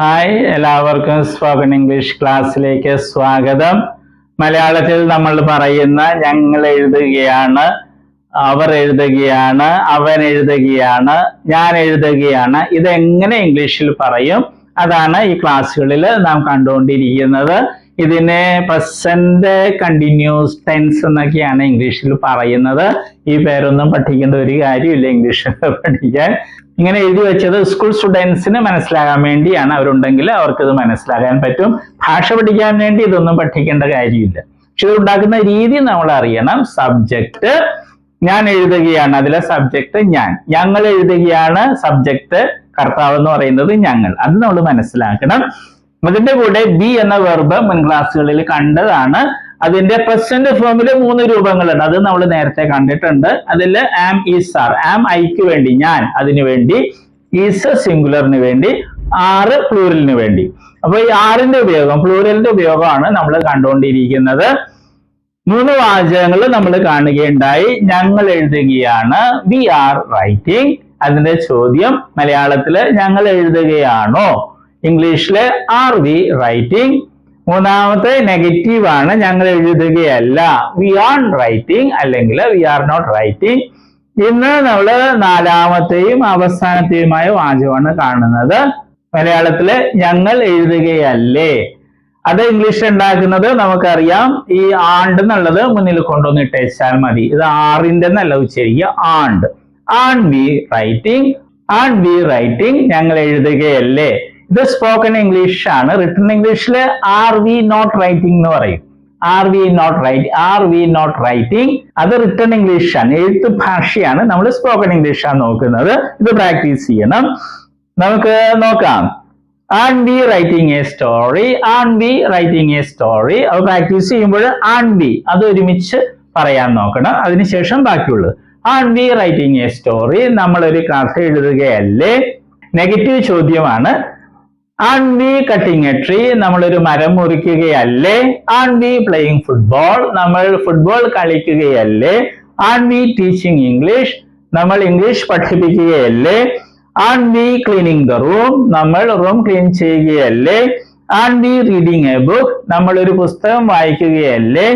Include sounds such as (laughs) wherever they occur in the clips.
Hi എല്ലാവർക്കും spoken English ക്ലാസ്സിലേക്ക് സ്വാഗതം. മലയാളത്തിൽ നമ്മൾ പറയുന്ന ഞങ്ങൾ എഴുതുകയാണ് അവർ എഴുതുകയാണ് അവൻ എഴുതുകയാണ് ഞാൻ എഴുതുകയാണ്. ഇതെങ്ങനെ ഇംഗ്ലീഷിൽ പറയും? അതാണ് ഈ ക്ലാസ്സുകളിൽ നാം കണ്ടുകൊണ്ടിരിക്കുന്നത്. ഇതിനെ പ്രസന്റ് കണ്ടിന്യൂസ് ടെൻസ് എന്നൊക്കെയാണ് ഇംഗ്ലീഷിൽ പറയുന്നത്. ഈ പേരൊന്നും പഠിക്കേണ്ട ഒരു കാര്യമില്ല ഇംഗ്ലീഷ് പഠിക്കാൻ. ഇങ്ങനെ എഴുതി വെച്ചത് സ്കൂൾ സ്റ്റുഡൻസിന് മനസ്സിലാകാൻ വേണ്ടിയാണ്. അവരുണ്ടെങ്കിൽ അവർക്ക് ഇത് മനസ്സിലാകാൻ പറ്റും. ഭാഷ പഠിക്കാൻ വേണ്ടി ഇതൊന്നും പഠിക്കേണ്ട കാര്യമില്ല. പക്ഷെ ഇത് ഉണ്ടാക്കുന്ന രീതി നമ്മൾ അറിയണം. സബ്ജക്റ്റ് ഞാൻ എഴുതുകയാണ്. അതിലെ സബ്ജക്റ്റ് ഞാൻ. ഞങ്ങൾ എഴുതുകയാണ്. സബ്ജക്റ്റ് കർത്താവ് എന്ന് പറയുന്നത് ഞങ്ങൾ. അത് നമ്മൾ മനസ്സിലാക്കണം. അതിന്റെ കൂടെ ബി എന്ന വെർബ് മുൻ ക്ലാസ്സുകളിൽ കണ്ടതാണ്. അതിന്റെ പ്രസന്റ് ഫോമിൽ മൂന്ന് രൂപങ്ങളുണ്ട്. അത് നമ്മൾ നേരത്തെ കണ്ടിട്ടുണ്ട്. അതിൽ ആം ഈസ് ആർ ആം ഐക്ക് വേണ്ടി ഞാൻ അതിനു വേണ്ടി ഈസ് സിംഗുലറിന് വേണ്ടി ആറ് പ്ലൂരലിന് വേണ്ടി. അപ്പൊ ഈ ആറിന്റെ ഉപയോഗം പ്ലൂരലിന്റെ ഉപയോഗമാണ് നമ്മൾ കണ്ടുകൊണ്ടിരിക്കുന്നത് മൂന്ന് വാചകങ്ങൾ നമ്മൾ കാണുകയുണ്ടായി. ഞങ്ങൾ എഴുതുകയാണ് വി ആർ റൈറ്റിംഗ് അതിന്റെ ചോദ്യം മലയാളത്തിൽ ഞങ്ങൾ എഴുതുകയാണോ? ഇംഗ്ലീഷിൽ ആർ വി റൈറ്റിംഗ് മൂന്നാമത്തെ നെഗറ്റീവ് ആണ് ഞങ്ങൾ എഴുതുകയല്ല. വി ആർ റൈറ്റിംഗ് അല്ലെങ്കിൽ വി ആർ നോട്ട് റൈറ്റിംഗ് ഇന്ന് നമ്മൾ നാലാമത്തെയും അവസാനത്തെയുമായ വാചകമാണ് കാണുന്നത്. മലയാളത്തിൽ ഞങ്ങൾ എഴുതുകയല്ലേ? അത് ഇംഗ്ലീഷിൽ ഉണ്ടാക്കുന്നത് നമുക്കറിയാം. ഈ ആണ്ട് എന്നുള്ളത് മുന്നിൽ കൊണ്ടുവന്ന് ഇട്ടേച്ചാൽ മതി. ഇത് ആറിന്റെ എന്നല്ല ഉച്ചരിക്കുക. ആണ്ട് ആൺ വി റൈറ്റിംഗ് ആൺ വി റൈറ്റിംഗ് ഞങ്ങൾ എഴുതുകയല്ലേ? ഇത് സ്പോക്കൺ ഇംഗ്ലീഷ് ആണ്. റിട്ടൺ ഇംഗ്ലീഷിൽ ആർ വി നോട്ട് റൈറ്റിംഗ് എന്ന് പറയും. Are we not write are we not writing അത് റിട്ടൺ ഇംഗ്ലീഷ് ആണ്. എഴുത്ത് ഭാഷയാണ് നമ്മൾ സ്പോക്കൺ ഇംഗ്ലീഷ് ആണ് നോക്കുന്നത്. ഇത് പ്രാക്ടീസ് ചെയ്യണം. നമുക്ക് നോക്കാം. ആൺ ബി റൈറ്റിംഗ് എ സ്റ്റോറി ആൺ ബി റൈറ്റിംഗ് എ സ്റ്റോറി അത് പ്രാക്ടീസ് ചെയ്യുമ്പോൾ ആൺ ബി അത് ഒരുമിച്ച് പറയാൻ നോക്കണം. അതിനുശേഷം ബാക്കിയുള്ളത്. ആൺ ബി റൈറ്റിംഗ് എ സ്റ്റോറി നമ്മൾ ഒരു കഥ എഴുതുകയല്ലേ? നെഗറ്റീവ് ചോദ്യമാണ്. ആൺ വി കട്ടിംഗ് എ ട്രീ നമ്മളൊരു മരം മുറിക്കുകയല്ലേ? ആൺ വി പ്ലേയിങ് ഫുട്ബോൾ നമ്മൾ ഫുട്ബോൾ കളിക്കുകയല്ലേ? ആൺ വി ടീച്ചിങ് ഇംഗ്ലീഷ് നമ്മൾ ഇംഗ്ലീഷ് പഠിപ്പിക്കുകയല്ലേ? ആൺ വി ക്ലീനിങ് ദ റൂം നമ്മൾ റൂം ക്ലീൻ ചെയ്യുകയല്ലേ? ആൺ വി റീഡിങ് എ ബുക്ക് നമ്മൾ ഒരു പുസ്തകം വായിക്കുകയല്ലേ?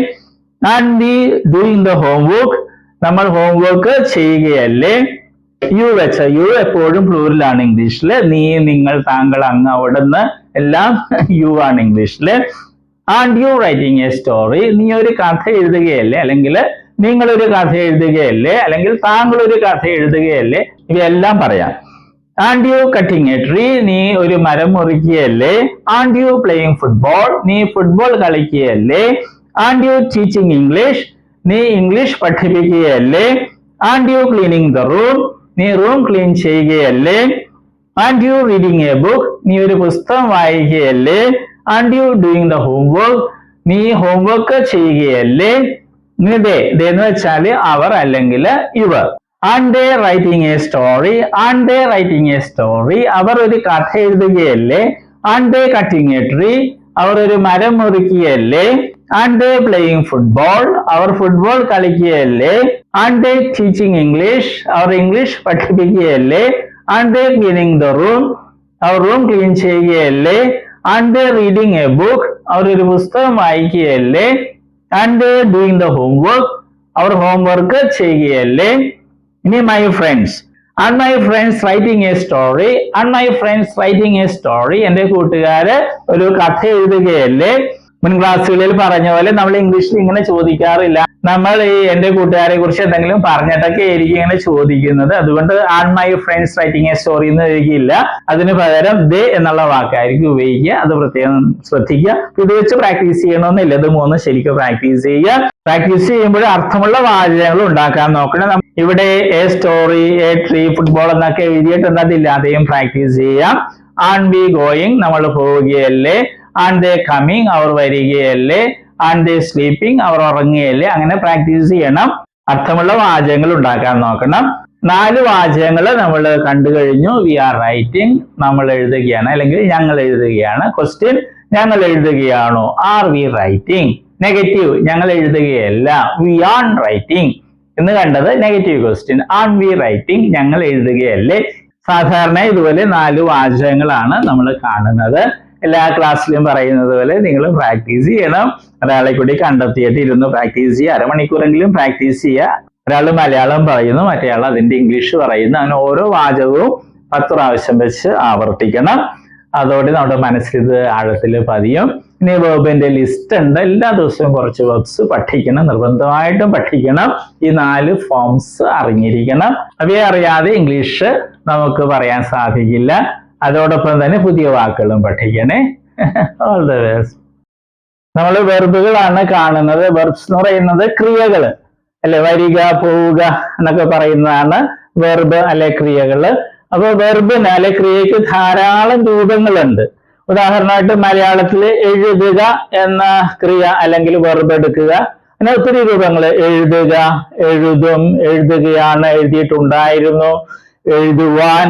ആൺ വി ഡൂയിങ് ദ ഹോംവർക്ക് നമ്മൾ ഹോംവർക്ക് ചെയ്യുകയല്ലേ? യു വെച്ച യു എപ്പോഴും പ്ലൂരിലാണ് ഇംഗ്ലീഷിൽ നീ നിങ്ങൾ താങ്കൾ അങ്ങ് അവിടുന്ന് എല്ലാം (laughs) യു ആണ് ഇംഗ്ലീഷിൽ aren't you writing a story നീ ഒരു കഥ എഴുതുകയല്ലേ? അല്ലെങ്കിൽ നിങ്ങളൊരു കഥ എഴുതുകയല്ലേ? അല്ലെങ്കിൽ താങ്കൾ ഒരു കഥ എഴുതുകയല്ലേ? ഇവയെല്ലാം പറയാം. Aren't you cutting a tree നീ ഒരു മരം മുറിക്കുകയല്ലേ? ആൻഡ് യു പ്ലേയിങ് ഫുട്ബോൾ നീ ഫുട്ബോൾ കളിക്കുകയല്ലേ? ആൻഡ് യു ടീച്ചിങ് ഇംഗ്ലീഷ് നീ English പഠിപ്പിക്കുകയല്ലേ? Aren't you cleaning the room നീ room clean ചെയ്യുകയല്ലേ? Aren't you reading a book നീ ഒരു പുസ്തകം വായിക്കുകയല്ലേ? Aren't you doing the homework നീ ഹോംവർക്ക് ചെയ്യുകയല്ലേ? നീ ദേ ദേ എന്ന് വെച്ചാൽ അവർ അല്ലെങ്കിൽ ഇവർ. Aren't they writing a story aren't they writing a story അവർ ഒരു കഥ എഴുതുകയല്ലേ? Aren't they cutting a tree അവർ ഒരു മരം മുറിക്കുകയല്ലേ? ആൻഡ് ദേ പ്ലേയിങ് ഫുട്ബോൾ അവർ ഫുട്ബോൾ കളിക്കുകയല്ലേ? ആൻഡ് ദേ ടീച്ചിങ് ഇംഗ്ലീഷ് അവർ English പഠിപ്പിക്കുകയല്ലേ? Aren't they cleaning the room our room clean ചെയ്യുകയല്ലേ? Aren't they reading a book അവർ ഒരു പുസ്തകം വായിക്കുകയല്ലേ? Aren't they doing the homework അവർ ഹോംവർക്ക് ചെയ്യുകയല്ലേ? ഇനി my friends aren't my friends writing a story aren't my friends writing a story എന്റെ കൂട്ടുകാര് ഒരു കഥ എഴുതുകയല്ലേ? മുൻ ക്ലാസ്സുകളിൽ പറഞ്ഞ പോലെ നമ്മൾ ഇംഗ്ലീഷിൽ ഇങ്ങനെ ചോദിക്കാറില്ല. നമ്മൾ ഈ എന്റെ കൂട്ടുകാരെ കുറിച്ച് എന്തെങ്കിലും പറഞ്ഞിട്ടൊക്കെ ആയിരിക്കും ഇങ്ങനെ ചോദിക്കുന്നത്. അതുകൊണ്ട് ആൺ my friends writing a story എന്ന് എഴുതിയില്ല. അതിന് പകരം ദേ എന്നുള്ള വാക്കായിരിക്കും ഉപയോഗിക്കുക. അത് പ്രത്യേകം ശ്രദ്ധിക്കുക. ഇത് വെച്ച് പ്രാക്ടീസ് ചെയ്യണമെന്നില്ല. ഇത് മൂന്ന് ശരിക്കും പ്രാക്ടീസ് ചെയ്യുക. പ്രാക്ടീസ് ചെയ്യുമ്പോൾ അർത്ഥമുള്ള വാചകങ്ങൾ ഉണ്ടാക്കാൻ നോക്കണം. ഇവിടെ a story a tree football എന്നൊക്കെ എഴുതിയിട്ട് എന്നതില്ലാതെയും പ്രാക്ടീസ് ചെയ്യാം ആൺ ബി ഗോയിങ് നമ്മൾ പോവുകയല്ലേ. ആൺ ദേ കമ്മിങ് അവർ വരികയല്ലേ. ആൺ ദേ സ്ലീപ്പിംഗ് അവർ ഉറങ്ങുകയല്ലേ? അങ്ങനെ പ്രാക്ടീസ് ചെയ്യണം. അർത്ഥമുള്ള വാചകങ്ങൾ ഉണ്ടാക്കാൻ നോക്കണം. നാല് വാചകങ്ങൾ നമ്മൾ കണ്ടു കഴിഞ്ഞു. വി ആർ റൈറ്റിംഗ് നമ്മൾ എഴുതുകയാണ്. അല്ലെങ്കിൽ ഞങ്ങൾ എഴുതുകയാണ്. ക്വസ്റ്റ്യൻ ഞങ്ങൾ എഴുതുകയാണോ? ആർ വി റൈറ്റിംഗ് നെഗറ്റീവ് ഞങ്ങൾ എഴുതുകയല്ല. വി ആൺ റൈറ്റിംഗ് എന്ന് കണ്ടത് നെഗറ്റീവ് ക്വസ്റ്റ്യൻ ആൺ വി റൈറ്റിംഗ് ഞങ്ങൾ എഴുതുകയല്ലേ? സാധാരണ ഇതുപോലെ നാല് വാചകങ്ങളാണ് നമ്മൾ കാണുന്നത്. എല്ലാ ക്ലാസ്സിലും പറയുന്നത് പോലെ നിങ്ങൾ പ്രാക്ടീസ് ചെയ്യണം. ഒരാളെ കൂടി കണ്ടെത്തിയിട്ട് ഇരുന്ന് പ്രാക്ടീസ് ചെയ്യുക. അരമണിക്കൂറെങ്കിലും പ്രാക്ടീസ് ചെയ്യുക. ഒരാൾ മലയാളം പറയുന്നു മറ്റേയാൾ അതിന്റെ ഇംഗ്ലീഷ് പറയുന്നു. അങ്ങനെ ഓരോ വാചകവും പത്ത് പ്രാവശ്യം വെച്ച് ആവർത്തിക്കണം. അതോടെ നമ്മുടെ മനസ്സിൽ ഇത് ആഴത്തിൽ പതിയും. ഇനി വേബിന്റെ ലിസ്റ്റ് ഉണ്ട്. എല്ലാ ദിവസവും കുറച്ച് വേർബ്സ് പഠിക്കണം. നിർബന്ധമായിട്ടും പഠിക്കണം. ഈ നാല് ഫോംസ് അറിഞ്ഞിരിക്കണം. അവയെ അറിയാതെ ഇംഗ്ലീഷ് നമുക്ക് പറയാൻ സാധിക്കില്ല. അതോടൊപ്പം തന്നെ പുതിയ വാക്കുകളും പഠിക്കണേ. ഓൾ ദ ബെസ്റ്റ് നമ്മൾ വെർബുകളാണ് കാണുന്നത്. വെർബ്സ് എന്ന് പറയുന്നത് ക്രിയകൾ അല്ലെ? വരിക പോവുക എന്നൊക്കെ പറയുന്നതാണ് വെർബ് അല്ലെ ക്രിയകൾ. അപ്പോൾ വെർബിന് അല്ലെ ക്രിയക്ക് ധാരാളം രൂപങ്ങളുണ്ട്. ഉദാഹരണമായിട്ട് മലയാളത്തിൽ എഴുതുക എന്ന ക്രിയ അല്ലെങ്കിൽ വെർബ് എടുക്കുക. അങ്ങനെ ഒത്തിരി രൂപങ്ങൾ എഴുതുക എഴുതും എഴുതുകയാണ് എഴുതിയിട്ടുണ്ടായിരുന്നു എഴുതുവാൻ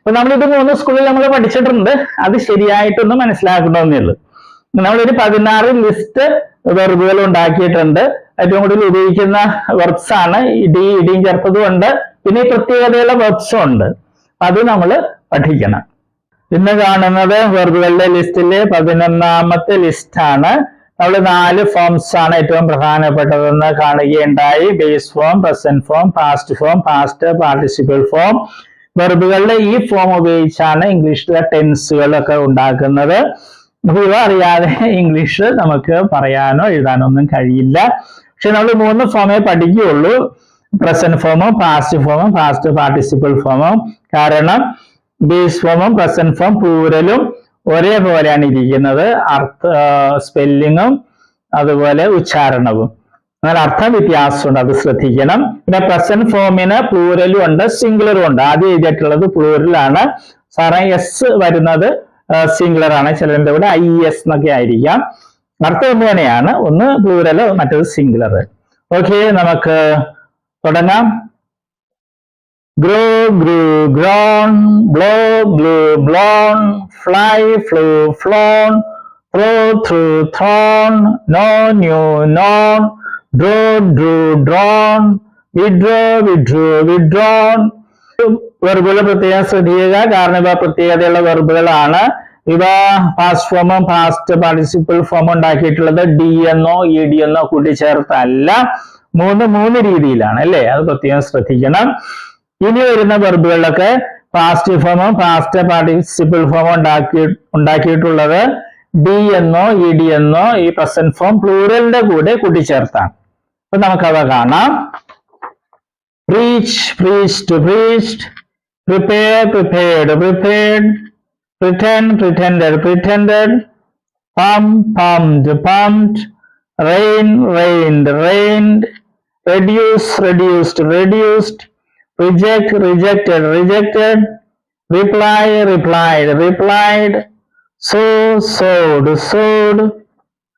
അപ്പൊ നമ്മളിത് മൂന്ന് സ്കൂളിൽ നമ്മൾ പഠിച്ചിട്ടുണ്ട്. അത് ശരിയായിട്ടൊന്ന് മനസ്സിലാക്കണമെന്നേ ഉള്ളൂ. നമ്മളൊരു പതിനാറ് ലിസ്റ്റ് വെർബുകൾ ഉണ്ടാക്കിയിട്ടുണ്ട്. ഏറ്റവും കൂടുതൽ ഉപയോഗിക്കുന്ന വെർബ്സ് ആണ് ഇടി ഇടിയും ചേർത്തതും ഉണ്ട്. പിന്നെ പ്രത്യേകതയുള്ള വെർബ്സും ഉണ്ട്. അത് നമ്മൾ പഠിക്കണം. ഇന്ന് കാണുന്നത് വെർബുകളുടെ ലിസ്റ്റിലെ പതിനൊന്നാമത്തെ ലിസ്റ്റാണ് നമ്മൾ നാല് ഫോംസ് ആണ് ഏറ്റവും പ്രധാനപ്പെട്ടതെന്ന് കാണുകയുണ്ടായി. Base form present form past form past participle form വെർബുകളുടെ ഈ ഫോം ഉപയോഗിച്ചാണ് ഇംഗ്ലീഷിലെ ടെൻസുകളൊക്കെ ഉണ്ടാക്കുന്നത്. അപ്പൊ ഇവ അറിയാതെ ഇംഗ്ലീഷ് നമുക്ക് പറയാനോ എഴുതാനോ ഒന്നും കഴിയില്ല. പക്ഷെ നമ്മൾ മൂന്ന് ഫോമേ പഠിക്കുകയുള്ളൂ. പ്രസന്റ് ഫോമും പാസ്റ്റ് ഫോമും പാസ്റ്റ് പാർട്ടിസിപ്പിൾ ഫോമും കാരണം ബേസ് ഫോമും പ്രസന്റ് ഫോം പ്ലൂരലും ഒരേപോലെയാണ് ഇരിക്കുന്നത്. അർത്ഥ സ്പെല്ലിങ്ങും അതുപോലെ ഉച്ചാരണവും. എന്നാൽ അർത്ഥ വ്യത്യാസമുണ്ട് അത് ശ്രദ്ധിക്കണം. പിന്നെ പ്രസന്റ് ഫോമിന് പ്ലൂരലും ഉണ്ട് സിംഗുലറും ഉണ്ട്. ആദ്യം എഴുതിയിട്ടുള്ളത് പ്ലൂരലാണ് സാറേ എസ് വരുന്നത് സിംഗുലർ ആണ്. ചിലതിന്റെ കൂടെ ഐ എസ് എന്നൊക്കെ ആയിരിക്കാം. അർത്ഥം ഒന്ന് തന്നെയാണ്. ഒന്ന് പ്ലൂരൽ മറ്റേത് സിംഗുലർ ഓക്കെ നമുക്ക് തുടങ്ങാം. Grow grew grown blow blew blown fly flew flown throw threw thrown know knew known draw drew drawn withdraw withdrew withdrawn. വെർബുകൾ പ്രത്യേകം ശ്രദ്ധിക്കുക. കാരണം ഇവ പ്രത്യേകതയുള്ള വെർബുകളാണ് ഇവ പാസ്റ്റ് ഫോമും പാസ്റ്റ് പാർട്ടിസിപ്പിൾ ഫോമും ഉണ്ടാക്കിയിട്ടുള്ളത് ഡി എന്നോ ഇ ഡി എന്നോ കൂട്ടിച്ചേർത്തല്ല. മൂന്ന് മൂന്ന് രീതിയിലാണ് അല്ലേ? അത് പ്രത്യേകം ശ്രദ്ധിക്കണം. ഇനി വരുന്ന വെർബുകളിലൊക്കെ പാസ്റ്റ് ഫോമും പാസ്റ്റ് പാർട്ടിസിപ്പിൾ ഫോമും ഉണ്ടാക്കി ഉണ്ടാക്കിയിട്ടുള്ളത് ഡി എന്നോ ഇ ഡി എന്നോ ഈ പ്രസന്റ് ഫോം പ്ലൂറലിന്റെ കൂടെ കൂട്ടിച്ചേർത്താണ് അപ്പൊ നമുക്കവ കാണാം preach, preached, preached, prepare, prepared, prepared, pretend, pretended, pretended, pump, pumped, pumped, rain, rained, rained, reduce, reduced, reduced, reject, rejected, rejected, reply, replied, replied, sow, sowed, sowed,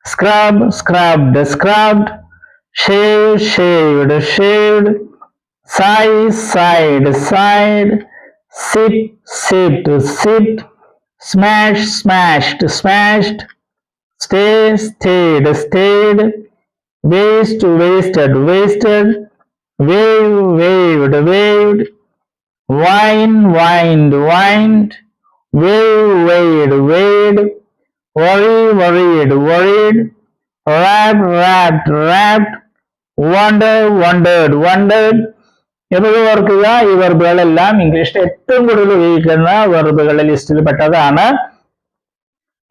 scrub, scrubbed, scrubbed, shave, shaved, shaved, sigh, sighed, sighed, sit, sit, sit, smash, smashed, smashed, stay, stayed, stayed, waste, wasted, wasted, wave, waved, waved, wine, wind wind wave, waved, waved, worry, worried, worried, wrap, wrapped, wrapped, wonder, wondered, wondered, എന്നത് ഓർക്കുക ഈ വെർബുകളെല്ലാം ഇംഗ്ലീഷിൽ ഏറ്റവും കൂടുതൽ ഉപയോഗിക്കുന്ന വെർബുകളുടെ ലിസ്റ്റിൽ പെട്ടതാണ്.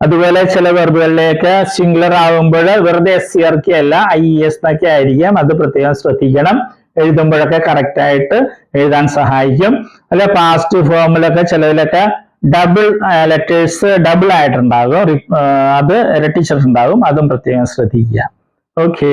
അതുപോലെ ചില വെർബുകളിലേക്ക് സിംഗുലർ ആവുമ്പോൾ വെറുതെ എസ് ചേർക്കുകയല്ല ഐ എസ് എന്നൊക്കെ ആയിരിക്കും. അത് പ്രത്യേകം ശ്രദ്ധിക്കണം. എഴുതുമ്പോഴൊക്കെ കറക്റ്റ് ആയിട്ട് എഴുതാൻ സഹായിക്കും. അല്ലെ പാസ്റ്റ് ഫോമിലൊക്കെ ചിലതിലൊക്കെ ഡബിൾ ലെറ്റേഴ്സ് ഡബിൾ ആയിട്ടുണ്ടാകും. അത് ഇരട്ടിച്ചിട്ടുണ്ടാകും. അതും പ്രത്യേകം ശ്രദ്ധിക്കുക. ഓക്കെ